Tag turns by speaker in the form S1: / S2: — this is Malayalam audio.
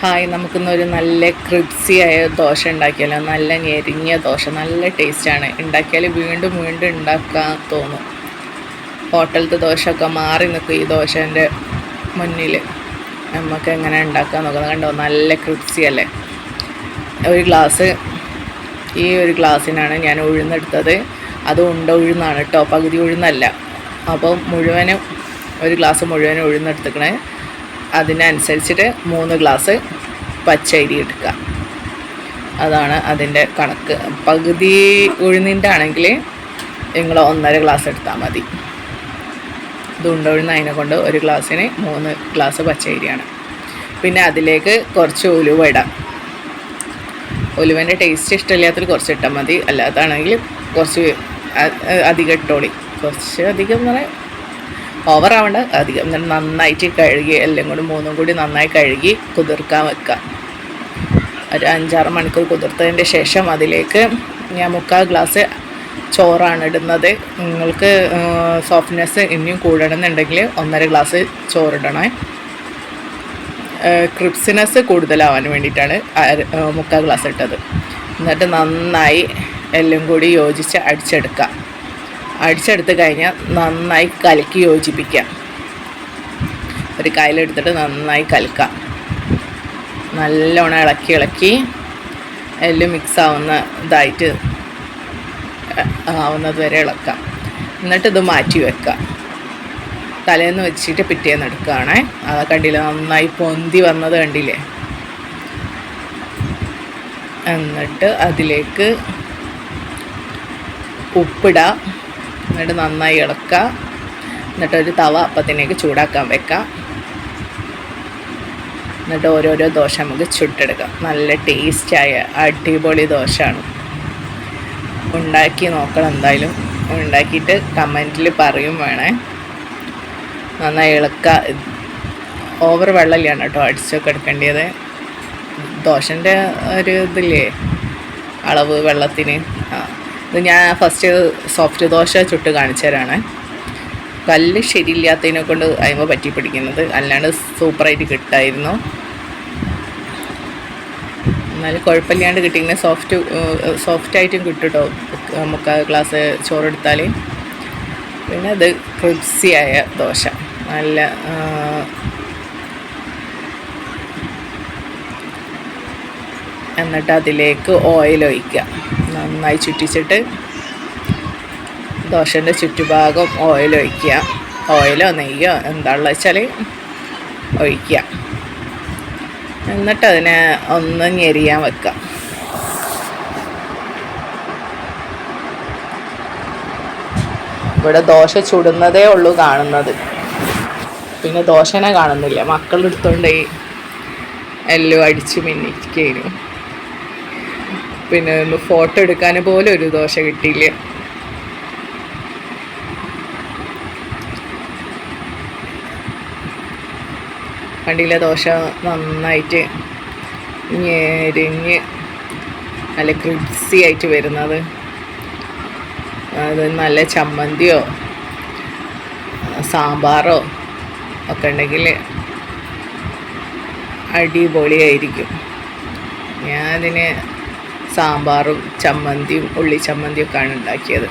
S1: ഹായ് നമുക്കിന്നൊരു നല്ല ക്രിപ്സിയായ ദോശ ഉണ്ടാക്കിയാലോ? നല്ല ഞെരിഞ്ഞ ദോശ നല്ല ടേസ്റ്റാണ്. ഉണ്ടാക്കിയാൽ വീണ്ടും വീണ്ടും ഉണ്ടാക്കാൻ തോന്നും. ഹോട്ടലത്തെ ദോശയൊക്കെ മാറി നിൽക്കും ഈ ദോശേന്റെ മുന്നിൽ. നമുക്ക് എങ്ങനെ ഉണ്ടാക്കാൻ നോക്കുന്നത് കണ്ടോ? നല്ല ക്രിപ്സി അല്ലേ? ഒരു ഗ്ലാസ് ഈ ഒരു ഗ്ലാസ്സിനാണ് ഞാൻ ഉഴുന്നെടുത്തത്. അത് ഉണ്ട ഉഴുന്നാണ് കേട്ടോ. പകുതി ഉഴുന്നല്ല. അപ്പോൾ മുഴുവനും ഒരു ഗ്ലാസ് മുഴുവനും ഉഴുന്നെടുത്തിക്കണേ അതിനനുസരിച്ചിട്ട് മൂന്ന് ഗ്ലാസ് പച്ചരി എടുക്കുക. അതാണ് അതിന്റെ കണക്ക്. പകുതി ഉഴുന്നിന്റെ ആണെങ്കിൽ നിങ്ങൾ ഒന്നര ഗ്ലാസ് എടുത്താൽ മതി. ഇത് ഉഴുന്ന് അതിനെ കൊണ്ട് ഒരു ഗ്ലാസ്സിന് മൂന്ന് ഗ്ലാസ് പച്ചരിയാണ്. പിന്നെ അതിലേക്ക് കുറച്ച് ഉലുവ ഇടാം. ഉലുവന്റെ ടേസ്റ്റ് ഇഷ്ടമില്ലാത്തതിൽ കുറച്ച് ഇട്ടാൽ മതി. അല്ലാതാണെങ്കിൽ കുറച്ച് അധികം ഇട്ടോളി. കുറച്ച് അധികം എന്ന് പറയാൻ ഓവർ ആവണ്ട അധികം നന്നായിട്ട് കഴുകി എല്ലാം കൂടി മൂന്നും കൂടി നന്നായി കഴുകി കുതിർക്കാൻ വെക്കുക ഒരു അഞ്ചാറ് മണിക്കൂർ കുതിർത്തതിന്റെ ശേഷം അതിലേക്ക് ഞാൻ മുക്കാൽ ഗ്ലാസ് ചോറാണ് ഇടുന്നത്. നിങ്ങൾക്ക് സോഫ്റ്റ്നെസ് ഇനിയും കൂടണമെന്നുണ്ടെങ്കിൽ ഒന്നര ഗ്ലാസ് ചോറിടണേ. ക്രിപ്സിനെസ് കൂടുതലാവാൻ വേണ്ടിയിട്ടാണ് മുക്കാൽ ഗ്ലാസ് ഇട്ടത്. എന്നിട്ട് നന്നായി എല്ലാം കൂടി യോജിച്ച് അടിച്ചെടുക്കുക. അടിച്ചെടുത്ത് കഴിഞ്ഞാൽ നന്നായി കലക്കി യോജിപ്പിക്കാം. ഒരു കയ്യിലെടുത്തിട്ട് നന്നായി കലക്കാം. നല്ലോണം ഇളക്കി ഇളക്കി എല്ലാം മിക്സ് ആവുന്ന ഇതായിട്ട് ആവുന്നത് വരെ ഇളക്കാം. എന്നിട്ട് ഇത് മാറ്റി വെക്കാം. തലേന്ന് വെച്ചിട്ട് പിറ്റേന്ന് എടുക്കുകയാണേ. അത് കണ്ടില്ല നന്നായി പൊന്തി വന്നത് കണ്ടില്ലേ? എന്നിട്ട് അതിലേക്ക് ഉപ്പിടുക എന്നിട്ട് നന്നായി ഇളക്കുക എന്നിട്ടൊരു തവ അപ്പത്തിനേക്ക് ചൂടാക്കാൻ വെക്കാം. എന്നിട്ട് ഓരോരോ ദോശ നമുക്ക് ചുട്ടെടുക്കാം. നല്ല ടേസ്റ്റായ അടിപൊളി ദോശയാണ്. ഉണ്ടാക്കി നോക്കണം എന്തായാലും. ഉണ്ടാക്കിയിട്ട് കമന്റിൽ പറയും വേണേ. നന്നായി ഇളക്ക. ഓവർ വെള്ളമില്ലാണ് കേട്ടോ അടിച്ചൊക്കെ എടുക്കേണ്ടത് ദോശന്റെ ഒരു ഇതില്ലേ? അളവ് വെള്ളത്തിന്. ആ ഇത് ഞാൻ ഫസ്റ്റ് സോഫ്റ്റ് ദോശ ചുട്ട് കാണിച്ചു തരാണ്. കല്ല് ശരിയില്ലാത്തതിനെ കൊണ്ട് അതിമ പറ്റി പിടിക്കുന്നത്. അല്ലാണ്ട് സൂപ്പറായിട്ട് കിട്ടായിരുന്നു. എന്നാലും കുഴപ്പമില്ലാണ്ട് കിട്ടിങ്ങനെ സോഫ്റ്റ് സോഫ്റ്റായിട്ടും കിട്ടും കേട്ടോ നമുക്ക് ഗ്ലാസ് ചോറെടുത്താൽ പിന്നെ അത് ക്രിപ്സിയായ ദോശ. നല്ല എന്നിട്ട് അതിലേക്ക് ഓയിൽ ഒഴിക്കുക. നന്നായി ചുറ്റിച്ചിട്ട് ദോശന്റെ ചുറ്റുഭാഗം ഓയിൽ ഒഴിക്കുക. ഓയിലോ നെയ്യോ എന്താണെന്ന് വെച്ചാൽ ഒഴിക്കുക. എന്നിട്ട് അതിനെ ഒന്ന് ഞെരിയാൻ വെക്കുക. ഇവിടെ ദോശ ചുടുന്നതേ ഉള്ളൂ കാണുന്നത്. പിന്നെ ദോശനെ കാണുന്നില്ല. മക്കളെടുത്തോണ്ട് എല്ലോ അടിച്ച് മിന്നിക്കേനു പിന്നെ ഫോട്ടോ എടുക്കാൻ പോലും ഒരു ദോശ കിട്ടിയില്ല. കണ്ടില്ല ദോശ നന്നായിട്ട് ഞെരിഞ്ഞ് നല്ല ക്രിപ്സി ആയിട്ട് വരുന്നത്. അത് നല്ല ചമ്മന്തിയോ സാമ്പാറോ ഒക്കെ ഉണ്ടെങ്കിൽ അടിപൊളിയായിരിക്കും. ഞാനതിന് സാമ്പാറും ചമ്മന്തിയും ഉള്ളി ചമ്മന്തിയൊക്കെയാണ് ഉണ്ടാക്കിയത്.